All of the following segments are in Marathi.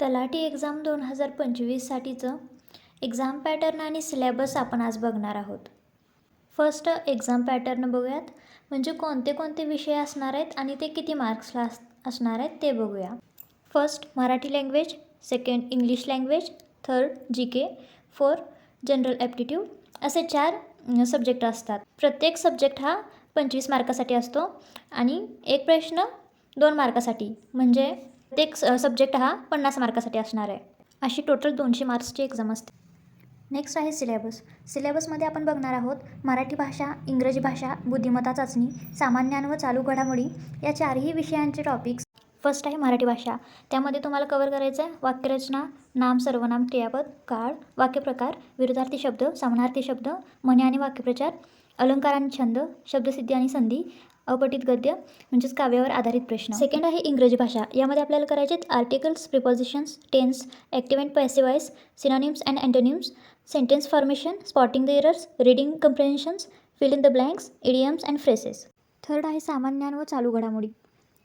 तलाठी एक्झाम दोन हजार पंचवीससाठीचं एक्झाम पॅटर्न आणि सिलेबस आपण आज बघणार आहोत. फर्स्ट एक्झाम पॅटर्न बघूयात. म्हणजे कोणते कोणते विषय असणार आहेत आणि ते किती मार्क्सला अस असणार आहेत ते बघूया. First Marathi language second English language third G K four general aptitude असे चार सब्जेक्ट असतात. प्रत्येक सब्जेक्ट हा पंचवीस मार्कासाठी असतो. आणि एक प्रश्न दोन मार्कासाठी म्हणजे प्रत्येक सब्जेक्ट हा पन्नास मार्कासाठी असणार आहे. अशी टोटल दोनशे मार्क्सची एक्झाम असते. नेक्स्ट आहे सिलेबस सिलेबसमध्ये आपण बघणार आहोत मराठी भाषा इंग्रजी भाषा बुद्धिमत्ता चाचणी सामान्यांवर व चालू घडामोडी या चारही विषयांचे टॉपिक्स फर्स्ट आहे मराठी भाषा. त्यामध्ये तुम्हाला कवर करायचं आहे वाक्यरचना नाम सर्वनाम क्रियापद काळ वाक्यप्रकार विरुद्धार्थी शब्द समानार्थी शब्द म्हणे आणि वाक्यप्रचार अलंकार आणि छंद शब्दसिद्धी आणि संधी अपठित गद्य म्हणजेच काव्यावर आधारित प्रश्न. सेकंड आहे इंग्रजी भाषा. यामध्ये आपल्याला करायचे आहेत articles prepositions tenses active and passive voice synonyms and antonyms sentence formation spotting the errors reading comprehensions fill in the blanks idioms and phrases third आहे सामान्य व चालू घडामोडी.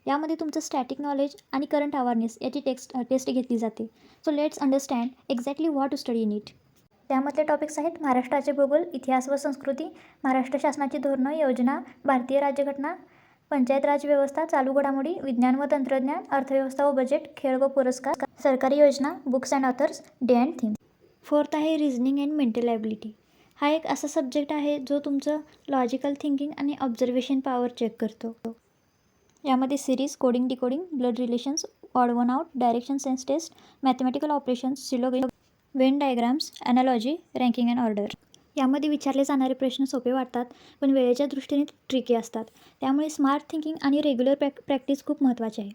यामध्ये तुमचं स्टॅटिक नॉलेज आणि करंट अवेअरनेस याची टेक्स्ट टेस्ट घेतली जाते. So let's understand exactly what to study in it त्यामधले टॉपिक्स आहेत महाराष्ट्राचे भूगोल इतिहास व संस्कृती महाराष्ट्र शासनाची धोरणं योजना भारतीय राज्यघटना पंचायत राज व्यवस्था चालू घडामोडी विज्ञान व तंत्रज्ञान अर्थव्यवस्था व बजेट खेळ व पुरस्कार सरकारी योजना books and authors day and theme fourth आहे रिझनिंग अँड मेंटल ॲबिलिटी हा एक असा सब्जेक्ट आहे जो तुमचं लॉजिकल थिंकिंग आणि ऑब्झर्वेशन पॉवर चेक करतो. यामध्ये series coding decoding blood relations odd one out direction sense test mathematical operations सिलोग Venn diagrams analogy ranking and order यामध्ये विचारले जाणारे प्रश्न सोपे वाटतात पण वेळेच्या दृष्टीने ट्रिकी असतात. त्यामुळे स्मार्ट थिंकिंग आणि रेग्युलर प्रॅक प्रॅक्टिस खूप महत्त्वाचे आहे.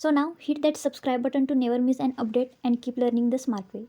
So now hit that subscribe button to never miss and update and keep learning the smart way